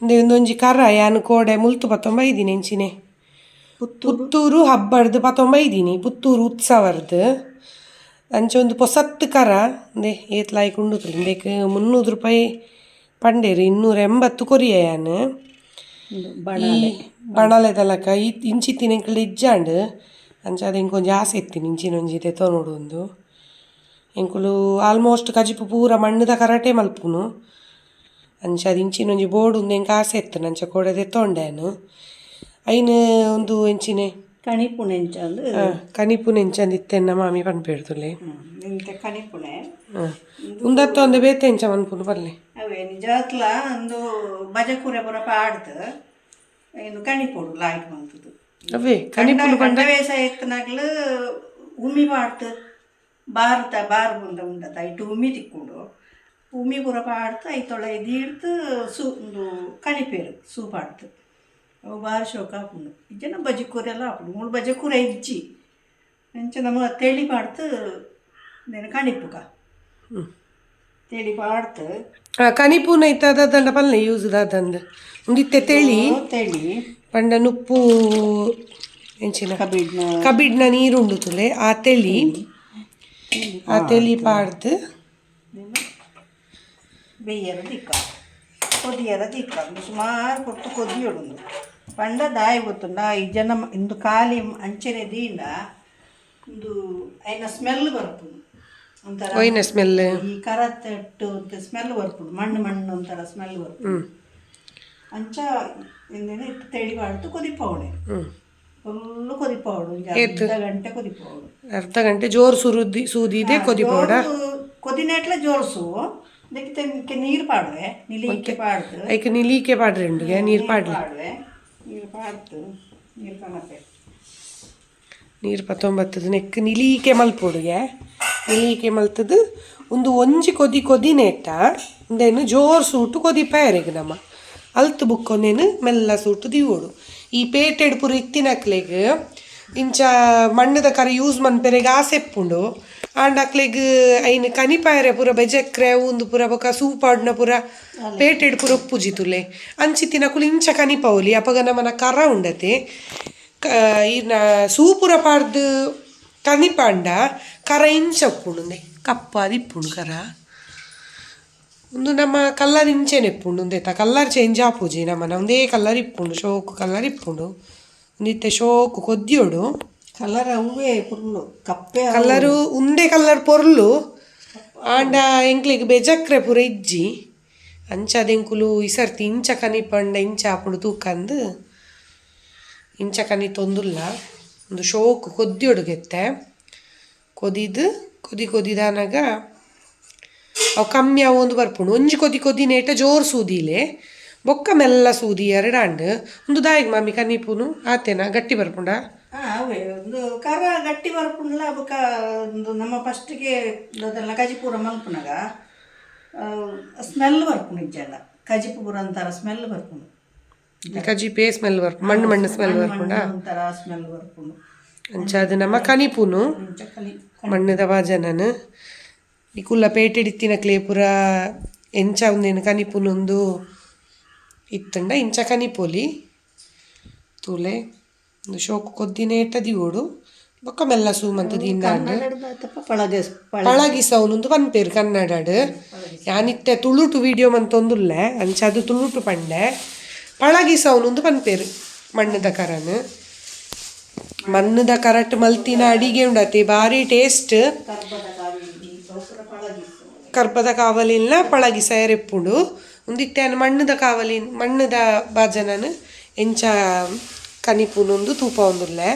ಇಂದೆ ಉಂದೊಂಜಿ ಕರ ಯಾನ್ ಕೋಡೆ ಮುಲ್ತು ಪತ್ತೊಂಬೈದಿನಿ ಎಂಚಿನೆ ಪುತ್ತೂರು ಹಬ್ಬಡ್ದು ಪತ್ತೊಂಬೈದಿನಿ ಪುತ್ತೂರು ಉತ್ಸವರ್ದ್ ಅಂಚ ಒಂದು ಪೊಸತ್ತು ಕರ ಅಂದೆ ಏತ್ ಲಾಯ್ಕ್ ಬೇಕು ಮುನ್ನೂರು ರೂಪಾಯಿ ಪಂಡೇರು ಇನ್ನೂರ ಎಂಬತ್ತು ಕೊರಿಯ ಯಾನ್ ಬಣಲೆ ಬಣಲೆದಲಕ ಈ ಇಂಚಿತ್ತಿನ ಇಜ್ಜಾಂಡ್ ಅಂಚ ಅದು ಇಂಕೊಂಜಿ ಆಸೆ ಇಂಚಿನ ಇಂಚಿನೊಂಜಿ ತೆತ್ತೋ ನೋಡು ಒಂದು ಎಂಕುಲು ಆಲ್ಮೋಸ್ಟ್ ಕಜಿಪು ಪೂರ ಮಣ್ಣದ ಕರಾಟೆ ಮಲ್ಪುನು ಅಂಚ ಅದು ಇಂಚಿನೊಂಜಿ ಬೋರ್ಡ್ ಉಂದು ಎಂಕ ಆಸೆ ಇತ್ತು ಅಂಚ ಕೋಡೆ ತೆತ್ತೊಂಡೇನು ಐನ್ ಒಂದು ಎಂಚಿನೆ? ಕಣಿಪುಣೆ ಎಂಚಂದು ಕನಿಪುನ ಎಂಚಂದ ಇತ್ತೆನ್ನ ಮಾಮಿ ಪನ್ಪೇಡ್ದುಲೆ. ಕಣಿಪುಣೆ? ಉಂದತ್ತ ಒಂದು ಬೇತೆ ಎಂಚ ಮನ್ಪುನು ಬರ್ಲೆ ಅವೇ ನಿಜಾತ್ಲ ಒಂದು ಬಜಕೂರೆ ಪುರ ಪಾಡ್ದು ಇನ್ನು ಕಣಿಪುಡು ಲಾಯ್ಕ್ ಮಂತದು ಅವೇ ಕಣಿಪುಡು ಕಂಡ ಬೇಸಾಯ ಎತ್ತನಾಗ್ಲು ಉಮ್ಮಿ ಪಾಡ್ತು ಭಾರತ ಬಾರ್ ಬಂದ ಉಂಡತ ಇಟ್ಟು ಉಮಿ ತಿಕ್ಕೊಂಡು. ಉಮ್ಮಿ ಪೂರ ಪಾಡ್ತು ಐತೊಳ ಇದಿಡ್ತು ಸೂ ಒಂದು ಕಣಿಪೇರು ಸೂಪ್ ಆಡ್ತು. ಅವು ಬಾರಿ ಶೋಕ ಹಾಕೊಂಡು ಇಜ್ಜನ ಬಜಕೂರೆ ಎಲ್ಲ ಹಾಕೊಂಡು ಮೂಳು ಬಜಕೂರೆ ಇಜ್ಜಿ ಎಂಚ ನಮ್ಮ ತೇಳಿ ಪಾಡ್ತು నేను ಕಣಿಪುಗ ತೇಳಿ ಪಾಡ್ತು. ಇತ್ತ ದಂಡ ಪಲ್ಲೆ ಯೂಸ್ ದಾದಂದು ಉಂದಿತ್ತೆ ತೆಳಿ. ತೇಳಿ. ಪಂಡ ನುಪ್ಪು ಎಂಚಿನ ಕಬಿಡ್ನ ಕಬಿಡ್ನ ನೀರು ಉಂಡುತ್ತಲೆ ಆ ತೆಳಿ. ಆ ತೆಳಿ ಪಾಡ್ದು ಬೆಯ್ಯರ ದಿಕ್ಕ ಕೊದಿಯರ ದಿಕ್ಕ ಒಂದು ಸುಮಾರು ಕೊಟ್ಟು ಕೊದಿಯೋಡು ಪಂಡ ದಾಯಿ ಗೊತ್ತುಂಡ ಈ ಜನ ಇಂದು ಖಾಲಿ ಅಂಚನೆ ದೀಂಡ ಒಂದು ಐನ ಸ್ಮೆಲ್ ಬರ್ಪುಂಡು ಒಂಥರ ಒಯ್ನ ಸ್ಮೆಲ್ ಈ ಕರ ತಟ್ಟು ಅಂತ ಸ್ಮೆಲ್ ಬರ್ಪುಂಡು ಮಣ್ಣು ಮಣ್ಣು ಒಂಥರ ಸ್ಮೆಲ್ ಬರ್ಪುಂಡು ಅಂಚ ಇಂದೇನು ಇಟ್ಟು ತೆಳಿ ಬಾಡ್ತು ಕೊದಿಪವಣೆ ಹ್ಞೂ ಫುಲ್ಲು ಕೊದಿಪವಡು ಒಂದು ಅರ್ಧ ಗಂಟೆ ಕೊದಿಪವಡು ಅರ್ಧ ಗಂಟೆ ಜೋರು ಸುರುದಿ ಸೂದಿದೆ ಕೊದಿ ಅದಕ್ಕೆ ನೀರು ಪಾಡುವೆ ನಿಲಿಕ್ಕೆ ಪಾಡ್ದು. ಐಕೆ ನಿಲೀಕೆ ಪಾಡ್ರಿ ಉಂಡುಗೆ ನೀರು ಪಾಡ್ಲಿ. ಪಾಡುವೆ ನೀರು ಪಾಡ್ತು ನೀರು ಕಣಪೆ ನೀರು ಪತ್ತೊಂಬತ್ತದು ನೆಕ್ ನಿಲೀಕೆ ಮಲ್ಪೊಡುಗೆ. ನಿಲೀಕೆ ಮಲ್ತದು ಒಂದು ಒಂಜಿ ಕೊದಿ ಕೊದಿ ನೆಟ್ಟ ಒಂದೇನು ಜೋರು ಸೂಟು ಕೊದಿ ಪ್ಯಾರೆಗ್ ನಮ್ಮ ಅಲ್ತು ಬುಕ್ಕೊಂದೇನು ಮೆಲ್ಲ ಸೂಟು ದಿವೋಡು ಈ ಪೇಟೆಡ್ ಪುರ ಇತ್ತಿನಕ್ಲೆಗ್ ಇಂಚ ಮಣ್ಣದ ಕರೆ ಯೂಸ್ ಮನ್ಪೆರೆಗ್ ಆಸೆ ಎಪ್ಪುಂಡು ಆಂಡ ಅಕ್ಲೆಗ್ ಐನ್ ಕನಿಪಾಯರೆ ಪೂರ ಬೆಜಕ್ರೆ ಉಂದು ಪೂರ ಬೊಕ ಸೂಪಾಡ್ನ ಪೂರ ಪೇಟೆಡ್ ಪೂರ ಉಪ್ಪುಜಿತುಲೆ ಅಂಚಿತ್ತಿನ ಕುಲು ಇಂಚ ಕನಿಪೌಲಿ ಅಪಗ ನಮ್ಮನ ಕರ ಉಂಡತೆ. ಕ ಇನ್ನ ಸೂಪುರ ಪಾಡ್ದು ಕನಿಪಾಂಡ ಕರ ಇಂಚ ಉಪ್ಪುಂಡು ಕಪ್ಪಾದ ಇಪ್ಪುಂಡು ಕರ. ಒಂದು ನಮ್ಮ ಕಲ್ಲರ್ ಇಂಚೆನೆ ಇಪ್ಪುಂಡು ಒಂದೇತ ಕಲ್ಲರ್ ಚೇಂಜ್ ಆಪುಜಿ ನಮ್ಮನ ಒಂದೇ ಕಲ್ಲರ್ ಇಪ್ಪುಂಡು ಶೋಕು ಕಲ್ಲರ್ ಇಪ್ಪುಂಡು ಒಂದಿತ್ತೆ ಶೋಕು ಕೊದ್ದಿಯೋಡು. ಕಲರ್ ಅವೇ ಫುಲ್ಲು ಕಪ್ಪೆ ಕಲ್ಲರು, ಉಂಡೆ ಕಲ್ಲರ್ ಪೊರ್ಲು, ಆಂಡ ಎಂಕ್ಲಿಗ್ ಬೆಜಕ್ರೆ ಪೂರ ಇಜ್ಜಿ, ಅಂಚ ಎಂಕುಲು ಈ ಸರ್ತಿ ಇಂಚ ಕನಿ ಪಂಡ, ಇಂಚ ಆಪುಂಡು ತೂಕಂದು, ಇಂಚ ಕನಿ ತೊಂದುಲ್ಲ, ಒಂದು ಶೋಕು ಕೊದ್ದಿಯೊಡುಗೆತ್ತೆ. ಕೊದಿದು, ಕೊದಿ ಕೊದಿದಾನಾಗ ಅವು ಕಮ್ಮಿ ಅವು ಒಂದು ಬರ್ಪುಂಡು ಒಂಜಿ ಕೊದಿ ಕೊದಿ ನೇಟ ಜೋರು ಸೂದಿಲೆ, ಬೊಕ್ಕ ಮೆಲ್ಲ ಸೂದಿ ಎರಡಾಂಡ್ ಒಂದು ದಾಯಿಗೆ ಮಾಮಿ ಕನಿಪುನು, ಆತೇನ ಗಟ್ಟಿ ಬರ್ಪುಂಡ. ಅವೇ ಒಂದು ಕರ ಗಟ್ಟಿ ಬರ್ಪುನಲ್ಲ ಬೊಕ ಒಂದು ನಮ್ಮ ಫಸ್ಟಿಗೆ ಅದೆಲ್ಲ ಕಜಿಪೂರ ಮಲ್ಪುನಾಗ ಸ್ಮೆಲ್ ಬರ್ಪುಂಡು ಇಜ್ಜೆಲ್ಲ ಕಜಿಪೂರ ಅಂತಾರ ಸ್ಮೆಲ್ ಬರ್ಪುಂಡು ಕಜಿ ಪೇ ಸ್ಮೆಲ್ ಬರ್ಪು ಮಣ್ಣು ಮಣ್ಣು ಸ್ಮೆಲ್ ಬರ್ಪುಂಡ ಒಂಥರ ಸ್ಮೆಲ್ ಬರ್ಪುಂಡು ಅಂಚ ಅದು ನಮ್ಮ ಕನಿಪುನು ಮಣ್ಣದ ವಾಜನನು. ಈ ಕುಲ್ಲ ಪೇಟೆಡಿತ್ತಿನ ಕ್ಲೇಪುರ ಎಂಚ ಒಂದೇನು ಕನಿಪುನೊಂದು ಇತ್ತಂಡ ಇಂಚ ಕನಿಪೋಲಿ ತೂಲೆ. ಶೋಕು ಕೊದ್ದಿನೇಟ ದಿವೋಡು ಬೊಕ್ಕ ಮೆಲ್ಲ ಸೂಮಂತ ದಿಂದಾಂಡ್ ಕನ್ನಡದ ಪಳಗೆ ಪಳ ಪಳಗಿಸವನೊಂದು ಪನ್ಪೇರು ಕನ್ನಡಡ್. ಯಾನಿತ್ತೆ ತುಳುಟು ವಿಡಿಯೋ ಮಂತೊಂದುಲ್ಲೆ ಅಂಚ ಅದು ತುಳುಟು ಪಂಡೆ. ಪಳಗಿಸವನೊಂದು ಪನ್ಪೇರು ಮಣ್ಣದ ಕರನ್. ಮಣ್ಣದ ಕರಟ್ ಮಲ್ತಿನ ಅಡಿಗೆ ಉಂಡತಿ ಭಾರಿ ಟೇಸ್ಟ್ ಪಳಗಿಸು ಕರ್ಪದ ಕಾವಲಿನ ಪಳಗಿಸ ಎರೆಪ್ಪುಡು. ಒಂದಿತ್ತೆ ಮಣ್ಣದ ಕಾವಲಿನ ಮಣ್ಣದ ಬಾಜನನು ಎಂಚ ಕನಿಪುನೊಂದು ತೂಪ ಒಂದುಲ್ಲೆ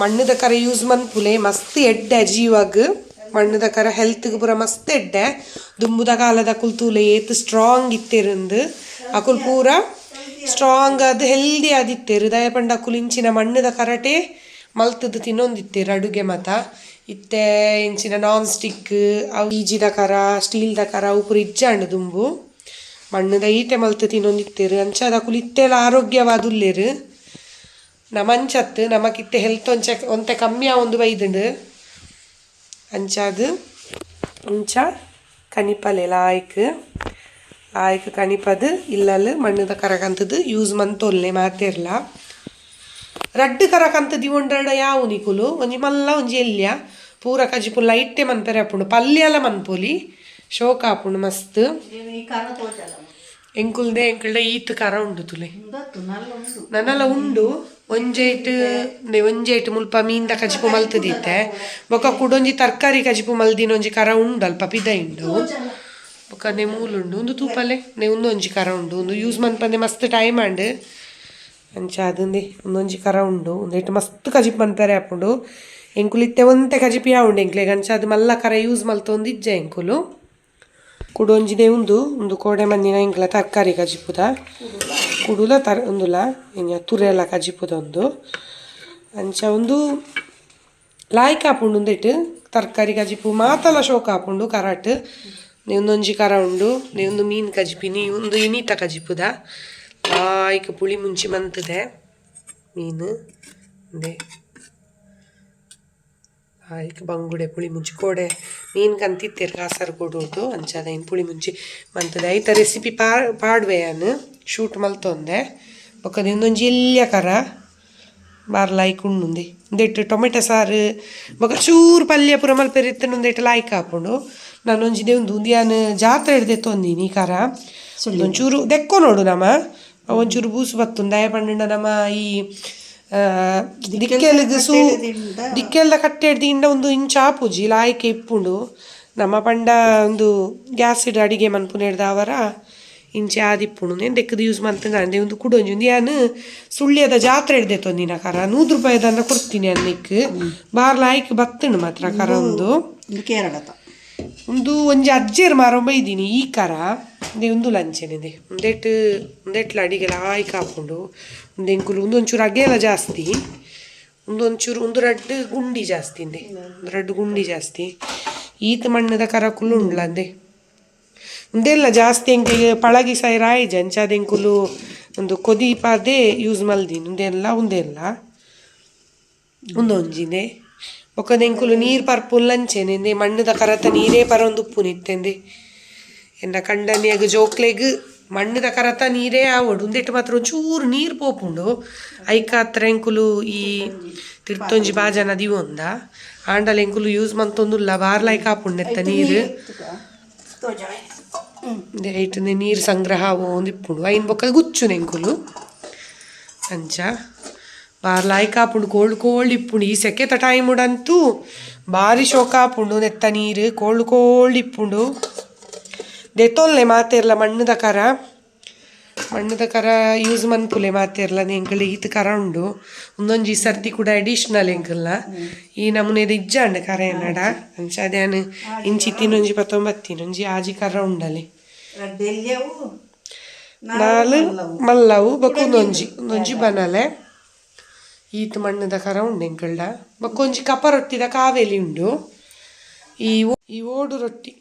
ಮಣ್ಣದ ಕರ ಯೂಸ್ ಮನ್ಪುಲೆ ಮಸ್ತ್ ಎಡ್ಡೆ ಜೀವಗ್. ಮಣ್ಣದ ಕರ ಹೆಲ್ತ್ಗೆ ಪೂರ ಮಸ್ತ್ ಎಡ್ಡೆ. ದುಂಬುದ ಕಾಲದ ಕುಲ್ತೂಲೆ ಏತ್ ಸ್ಟ್ರಾಂಗ್ ಇತ್ತಿರಂದು. ಅಕುಲ್ ಪೂರ ಸ್ಟ್ರಾಂಗ್ ಅದು ಹೆಲ್ದಿ ಆದಿತ್ತೇರು ದಯಪಂಡ ಅಕುಲ್ ಇಂಚಿನ ಮಣ್ಣದ ಕರಟೆ ಮಲ್ತದ್ದು ತಿನ್ನೊಂದಿತ್ತೇರು ಅಡುಗೆ ಮತ. ಇತ್ತೆ ಇಂಚಿನ ನಾನ್ ಸ್ಟಿಕ್ ಅವು ಈಜಿದ ಕರ ಸ್ಟೀಲ್ದ ಕರ, ಅವು ಪೂರ ಇಜ್ಜಾಂಡು ದುಂಬು. ಮಣ್ಣದ ಈಟೆ ಮಲ್ತು ತಿನ್ನೊಂದಿತ್ತೇರು ಅಂಚಾದ ಅಕುಲ್ ಇತ್ತೆಲ್ಲ ಆರೋಗ್ಯವಾದುಲ್ಲೇರು. ನಮಕಿತ್ತೆ ಹೆಲ್ತ್ ಒಂಚ ಒಂತೆ ಕಮ್ಮಿ ಒಂದು ಬೈದುಂಡು ಅಂಚಾದು ಅಂಚ ಕನಿಪಲೆ ಲಾಯ್ಕ್ ಆಯ್ಕ. ಕಣಿಪದು ಇಲ್ಲಲ್ಲಿ ಮಣ್ಣದ ಕರಕಂತದ್ದು ಯೂಸ್ ಮಂತೊಲ್ಲೆ ಮಾತೆರ್ಲ ರಡ್ಡು ಕರಕಂತದಿ ಒಂಡಡ ಯಾವು ನಿಕುಲು? ಒಂಜಿ ಮಲ್ಲ ಒಂಜಿ ಎಲ್ಯ. ಪೂರ ಕಜಿಪು ಲೈಟೆ ಮನ್ಪೆರೆ ಆಪುಂಡು ಪಲ್ಯ ಎಲ್ಲ ಮನ್ಪೊಲಿ ಶೋಕ ಆಪುಂಡು ಮಸ್ತ್. ಎಂಕುಲ್ದೆ ಎಂಕುಲ್ಡೆ ಈತ್ ಕರ ಉಂಡು ತುಲೆ. ನನ್ನಲ್ಲ ಉಂಡು. ಒಂಜೇಟ್ ನೆ ಒಂಜೇಟ್ ಮುಲ್ಪ ಮೀನ್ದ ಕಜಿಪು ಮಲ್ತದಿತ್ತೆ ಬೊಕ ಕುಡೊಂಜಿ ತರ್ಕಾರಿ ಕಜಿಪು ಮಲ್ದಿನ ಒಂಜಿ ಕರ ಉಂಡು, ಅಲ್ಪ ಪಿದ ಉಂಡು ಬೊಕ ನೆ ಮೂಲುಂಡು, ಒಂದು ತೂಪಲೆ, ನೆ ಉಂದು ಒಂಜಿ ಕರ ಉಂಡು. ಒಂದು ಯೂಸ್ ಮನ್ಪಂದೆ ಮಸ್ತ್ ಟೈಮ್ ಆಂಡ್ ಅಂಚ ಅದಂದೆ ಒಂದೊಂಜಿ ಕರ ಉಂಡು. ಒಂದೆಟ್ ಮಸ್ತ್ ಕಜಿಪ್ ಮನ್ಪೆರೆ ಆಪುಂಡು. ಎಂಕುಲು ಇತ್ತೆ ಒಂತೆ ಕಜಿಪಿ ಉಂಡು ಎಂಕ್ಲೆಗ್? ಅಂಚ ಅದು ಮಲ್ಲ ಕರ ಯೂಸ್ ಮಲ್ತೊಂದಿಜ್ಜ ಎಂಕುಲು. ಕುಡೊಂಜಿದೆ ಉಂದು ಉಂದು ಕೋಡೆ ಮಂದಿನ ಎಂಕ್ಲ ತರಕಾರಿ ಕಜಿಪುದ. ಕುಡುಲ ತರ್, ಉಂದುಲ ಇಂಗ ತುರೆಲ ಕಜಿಪುದ ಒಂದು ಅಂಚ ಒಂದು ಲಾಯ್ ಕಾಪುಂಡು ಉಂದೆಟ್, ತರಕಾರಿ ಕಜಿಪು, ಮಾತಲ ಶೋ ಕಾಪುಂಡು ಕರಾಟ್. ನೀವೊಂದೊಂಜಿ ಕರ ಉಂಡು ನೀವೊಂದು ಮೀನು ಮೀನ್ ಕಜಿಪಿನಿ ಒಂದು ಇನಿತ ಕಜಿಪುದ. ಲಾಯ್ಕ ಪುಳಿ ಮುಂಚಿ ಮಂತದೆ ಮೀನು. ಅಂದೆ. ಆಯ್ಕೆ ಬಂಗುಡೆ ಪುಳಿ ಮುಂಚಿ ಕೋಡೆ. ಮೀನು ಕಾಸರ್ಗೋಡು ಅಂಚಾದ ಇನ್ ಇನ್ನು ಪುಳಿ ಮುಂಚಿ ಮಂತದ ಐತ ರೆಸಿಪಿ ಪಾ ಪಾಡ್ವೆ ನಾನು ಶೂಟ್ ಮಲ್ತೊಂದೆ. ಬೊಕ್ಕದ ಇನ್ನೊಂಜಿ ಎಲ್ಯ ಕರ. ಬಾರ್ ಲಾಯ್ಕ್ ಉಣ್ಣುಂದಿ ಒಂದೆಟ್ಟು ಟೊಮೆಟೊ ಸಾರು ಬೊಕ ಚೂರು ಪಲ್ಯ ಪೂರ ಮಲ್ಪೆರಿತ್ತನ ಒಂದೆಟ್ಟು ಲಾಯ್ಕ್ ಹಾಕೊಂಡು ನಾನೊಂಜಿ ದೇವೊಂದು ಉಂದಿಯಾನ ಜಾತ್ರೆ ಹಿಡ್ದೆ ತೊಂದಿನಿ ಕರ. ಒಂಚೂರು ದೆಕ್ಕೋ ನೋಡು ನಮ್ಮ ಒಂಚೂರು ಬೂಸು ಬತ್ತುಂಡು ದಯ ಪಂಡ ನಮ್ಮ ಈ ಆ, ದಿಕ್ಕೆಲ್ಗ್ ಸೂ ದಿಕ್ಕೆಲ್ಲ ಕಟ್ಟೆಡ್ದಿಂದ ಒಂದು ಇಂಚ ಆಪುಜಿ ಲಾಯ್ಕೆ ಇಪ್ಪುಂಡು. ನಮ್ಮ ಪಂಡ ಒಂದು ಗ್ಯಾಸ್ ಇಡ ಅಡಿಗೆ ಮನ್ಪುನೆಡ್ದ ಅವರ ಇಂಚೆ ಆದಿಪ್ಪುಣು ನೇನು ದೆಕ್ಕದು ಯೂಸ್ ಮಾಡ್ತೇನೆ ಅಂದೆ ಒಂದು ಕುಡೊಂಜಿ. ಒಂದು ಯಾನು ಸುಳ್ಯದ ಜಾತ್ರೆ ಹಿಡ್ದೆ ತೊಂದಿನ ಕರ. ನೂರು ರೂಪಾಯಿದನ್ನ ಕೊಡ್ತೀನಿ ಅನ್ನಿಕ್. ಬಾರ್ ಲಾಯ್ಕ್ ಬತ್ತಣ್ಣು ಮಾತ್ರ ಕರ ಒಂದು. ಒಂದು ಕೇರಳದ ಒಂದು ಒಂಜಿ ಅಜ್ಜೇರ್ ಮಾರೊಂಬ ಇದ್ದೀನಿ. ಈ ಕರ ಒಂದೇ ಒಂದು ಲಂಚನಿದೆ ಒಂದೆಟ್ ಒಂದೆಟ್ಲ ಅಡಿಗೆ ಲಾಯ್ಕ್ ಕಾಪುಂಡು ಒಂದು ಎಂಕುಲು ಒಂದು ಒಂಚೂರು ಅಗೆಲ ಜಾಸ್ತಿ ಉಂದೊಂಚೂರು ಉಂದು ಒಂದು ರಡ್ಡು ಗುಂಡಿ ಜಾಸ್ತಿ ಇಂದೆ. ಒಂದು ರಡ್ಡು ಗುಂಡಿ ಜಾಸ್ತಿ. ಈತ ಮಣ್ಣದ ಕರಕುಲು ಉಂಡ್ಲ ಅಂದೆ. ಒಂದೆಲ್ಲ ಜಾಸ್ತಿ ಎಂಕೆ ಪಳಗಿ ಸಾಯಿ ರಾಯಿ ಜಂಚಾದ ಎಂಕುಲು ಒಂದು ಕೊದಿ ಪಾದೆ ಯೂಸ್ ಮಲ್ದಿನಿ. ಒಂದೆಲ್ಲ ಒಂದೆಲ್ಲ. ಒಂದೊಂಜಿದೆ. ಒಕ್ಕದೆಂಕುಲು ನೀರು ಪರ್ಪುಲ್ಲಂಚೆನೆ ಮಣ್ಣದ ಕರತ ನೀರೇ ಪರೊಂದು ಉಪ್ಪು ನಿತ್ತೆಂದೆ ಎನ್ನ ಕಂಡನಿಯಾಗ ಜೋಕ್ಲೆಗ್ ಮಣ್ಣದ ಕರತ ನೀರೇ ಆವಡು ಉಂದೆಟ್ ಮಾತ್ರ ಒಂಚೂರು ನೀರು ಪೋಪುಂಡು ಐಕ ಎಂಕುಲು ಈ ತಿರ್ತೊಂಜಿ ಬಾಜನ ದಿವೊಂದ ಆಂಡಲ ಎಂಕುಲು ಯೂಸ್ ಮಂತೊಂದುಲ್ಲ ಬಾರ್ಲಾಯ್ಕ ಆಪುಂಡೆತ್ತ ನೀರು ಐಟನೆ ನೀರು ಸಂಗ್ರಹ ಒಂದಿಪ್ಪುಂಡು ಐನ್ ಬೊಕ್ಕ ಗುಚ್ಚುನೆ ಎಂಕುಲು ಅಂಚ ಬಾರ್ಲ ಲಾಯ್ಕ್ ಆಪುಂಡು ಕೋಲ್ಡ್ ಕೋಲ್ಡ್ ಇಪ್ಪುಂಡು ಈ ಸೆಕೆತ ಟೈಮ್ ಉಡಂತೂ ಭಾರಿ ಶೋಕ ಆಪುಂಡು ನೆತ್ತ ನೀರು ಕೋಲ್ಡ್ ಕೋಲ್ಡ್ ಇಪ್ಪುಂಡು ದೆತ್ತೊಲ್ಲೆ ಮಾತೆರ್ಲ ಮಣ್ಣದ ಕರ. ಮಣ್ಣದ ಕರ ಯೂಸ್ ಮನ್ಪುಲೆ ಮಾತೆರ್ಲ ಎಂಕಲ್ ಈತ ಕರ ಉಂಡು. ಒಂದೊಂಜಿ ಸರ್ತಿ ಕೂಡ ಅಡಿಷ್ನಲ್ ಎಂಕಲ್ನ ಈ ನಮೂನೆದ ಇಜ್ಜಾಂಡ್ ಕರ ಎನ್ನಡ ಅಂಚ ಇಂಚಿ ತಿನ್ನೊಂಜಿ ಪತ್ತೊಂಬತ್ತಿನೊಂಜಿ ಆಜಿ ಕರ ಉಂಡಲಿ. ನಾಲ್ ಮಲ್ಲವು ಬಕ್ಕೊಂದೊಂಜಿ ಒಂದೊಂಜಿ ಬನಲೆ. ಈತ ಮಣ್ಣದ ಕರ ಉಂಡು ಎಂಕಲ್ಡ ಬಕ್ಕೊಂಜಿ ಕಪ ರೊಟ್ಟಿದ ಕಾವೇಲಿ ಉಂಡು. ಈ ಈ ಓಡು ರೊಟ್ಟಿ.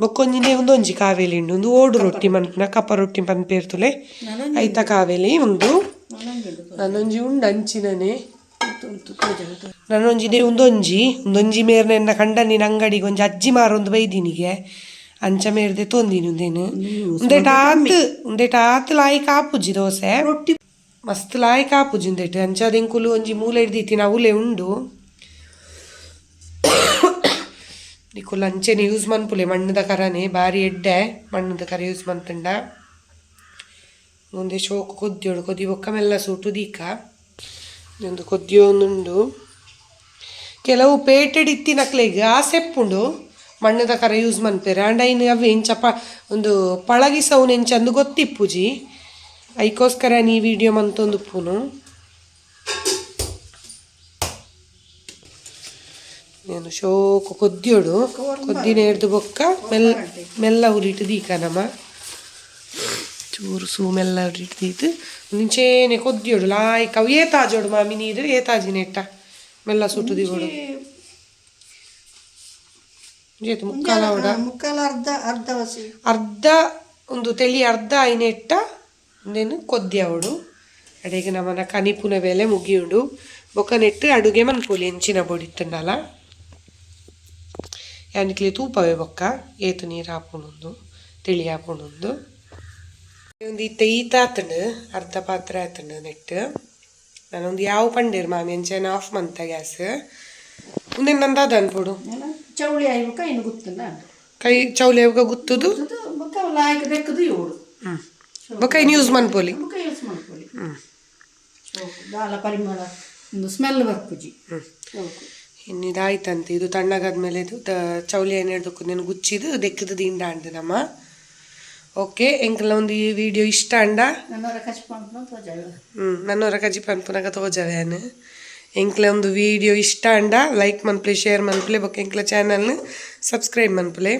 ಬೊಕ್ಕೊಂಜಿನೆ ಉಂದೊಂಜಿ ಕಾವೇಲಿ ಉಂಡು. ಒಂದು ಓಡು ರೊಟ್ಟಿ ಮನ್ಪುನ ಕಪ್ಪ ರೊಟ್ಟಿ ಪನ್ಪೇರ್ತುಲೆ ಐತ ಕಾವೇಲಿ ಉಂಡು. ನನ್ನೊಂಜಿ ಉಂಡು ಅಂಚಿನನೆ. ನನ್ನೊಂಜಿದೆ ಉಂದೊಂಜಿ ಒಂದೊಂಜಿ. ಮೇರ್ನ ಎನ್ನ ಕಂಡ ನಿನ್ನ ಅಂಗಡಿಗೆ ಒಂಜಿ ಅಜ್ಜಿ ಮಾರೊಂದು ಬೈದಿನಿಗೆ. ಅಂಚ ಮೇರ್ದೆ ತೊಂದಿನಿ ಉಂದೇನು. ಉಂದೆಟ ಆತ್ ಉಂದೆಟ ಆತ್ ಲಾಯಿ ಕಾಪುಜಿ ದೋಸೆ. ರೊಟ್ಟಿ. ಮಸ್ತ್ ಲಾಯಿ ಕಾಪುಜಿ ಉಂದೆಟ್. ಅಂಚ ಅದೆಂಕುಲು ಒಂಜಿ ಮೂಲೆ ಹಿಡ್ದಿತ್ತಿ ನಾವು ಉಂಡು. ನಿಕುಲು ಅಂಚೆನೆ ಯೂಸ್ ಮನ್ಪುಲೆ ಮಣ್ಣದ ಕರನೆ ಬಾರಿ ಎಡ್ಡೆ ಮಣ್ಣದ ಕರ ಯೂಸ್ ಮಂತಂಡ ಮುಂದೆ ಶೋಕು ಕೊದ್ದಿಯೋಡು ಕೊದಿ ಬೊಕ್ಕ ಮೆಲ್ಲ ಸೂಟು ದೀಕ ಒಂದು ಕೊದ್ಯೋನುಂಡು ಕೆಲವು ಪೇಟೆಡ್ ಇತ್ತಿನಕ್ಲೆಗ್ ಆ ಸೆಪ್ಪುಂಡು ಮಣ್ಣದ ಕರ ಯೂಸ್ ಮನ್ಪೇರೆ ಆಂಡ ಇನ್ನು ಅವು ಎಂಚಪ್ಪ ಒಂದು ಪಳಗಿಸವ್ನು ಗೊತ್ತಿಪ್ಪುಜಿ ಐಕೋಸ್ಕರ ನೀ ವಿಡಿಯೋ ಮಂತೊಂದು ಉಪ್ಪುನು నేను ಶೋಕು ಕೊದ್ಯೋಡು ಕೊದ್ದಿನ ಹಿಡ್ದು ಬೊಕ್ಕ ಮೆಲ್ಲ ಮೆಲ್ಲ ಉರಿಟ್ಟು ದೀಕ ನಮ್ಮ ಚೂರು ಸೂ ಮೆಲ್ಲ ಉರಿಟ್ಟು ದೀತು. ಮುಂಚೇನೆ ಕೊದ್ಯೋಡು ಲಾಯ್ಕ ಅವು ಏತಾಜೋಡು ಮಾಮಿ ನೀರು ಏತಾಜಿ ನೆಟ್ಟ ಮೆಲ್ಲ ಸುಟ್ಟು ದಿಗೋಡು ಜೇತು ಮುಕ್ಕಾಲ ಅವಡ. ಮುಕ್ಕಾಲ ಅರ್ಧ ಅರ್ಧ ವಸಿ ಅರ್ಧ ಒಂದು ತೆಳಿ ಅರ್ಧ ಐನೆಟ್ಟ ಒಂದೇನು ಕೊದ್ಯವಡು ಅಡೆಗೆ ನಮ್ಮನ ಕನಿಪುನ ಬೇಲೆ ಮುಗಿಯುಂಡು. ಬೊಕ್ಕ ನೆಟ್ಟು ಅಡುಗೆ ಮನ್ಪೊಲಿ ಎಂಚಿನ ಬೊಡಿತ್ತಂಡಲ ಯಾನಿಕ್ಲಿ ತೂಪವೆ ಬೊಕ್ಕ ಏತು ನೀರು ಹಾಪುಣುಂದು ತಿಳಿ ಹಾಪುಣುಂದು ಒಂದು ಇತ್ತ ಈತ ಆತಂಡು ಅರ್ಧ ಪಾತ್ರೆ ಆತಂಡು ನೆಟ್ಟು. ನಾನೊಂದು ಯಾವ ಪಂಡೇರು ಮಾಮಿ ಅಂಚೆನ ಆಫ್ ಮಂತ ಗ್ಯಾಸ್. ಮುಂದೆ ನಂದಾದ ಎಲ್ಲ ಚೌಳಿ ಆಯ್ಬೇಕ ಇನ್ನು ಗೊತ್ತಿಲ್ಲ ಕೈ ಚೌಲಿ ಯಾವಾಗ ಗುತ್ತದು? ಬೆಕ್ಕದು ಇವಳು. ಬೊಕ್ಕ ಇನ್ನು ಯೂಸ್ ಮಾಡ್ಬೋಲಿ? ಯೂಸ್ ಮಾಡ್ಕೊಳ್ಳಿ ಹ್ಞೂ ಪರಿಮಳ ಒಂದು ಸ್ಮೆಲ್ ಬರ್ಪುಜಿ ಹ್ಞೂ ಇನ್ನು ಇದಾಯ್ತಂತೆ. ಇದು ತಣ್ಣಗಾದ್ಮೇಲೆ ಇದು ತ ಚೌಲಿ ಏನು ಹೇಳ್ದಕ್ಕೂ ನೀನು ಗುಚ್ಚಿದು ದೆಕ್ಕದು ದಿಂಡ ನಮ್ಮ. ಓಕೆ ಎಂಕಲ್ಲ ಒಂದು ಈ ವಿಡಿಯೋ ಇಷ್ಟ ಅಂಡ? ಹ್ಞೂ ನನ್ನವರ ಕಜಿ ಪನ್ಪುನಗ ತೋಜವೇನು ಎಂಕ್ಲೆ ಒಂದು ವಿಡಿಯೋ ಇಷ್ಟ ಅಂಡ? ಲೈಕ್ ಮನ್ಪ್ಲೆ ಶೇರ್ ಮನ್ಪ್ಲೆ ಬೊಕ್ಕ ಎಂಕ್ಲ ಚಾನಲ್ನ ಸಬ್ಸ್ಕ್ರೈಬ್ ಮನ್ಪ್ಲೆ.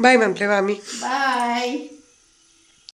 ಬಾಯ್ ಮನ್ಪ್ಲೆ ವಾಮಿ. ಬಾಯ್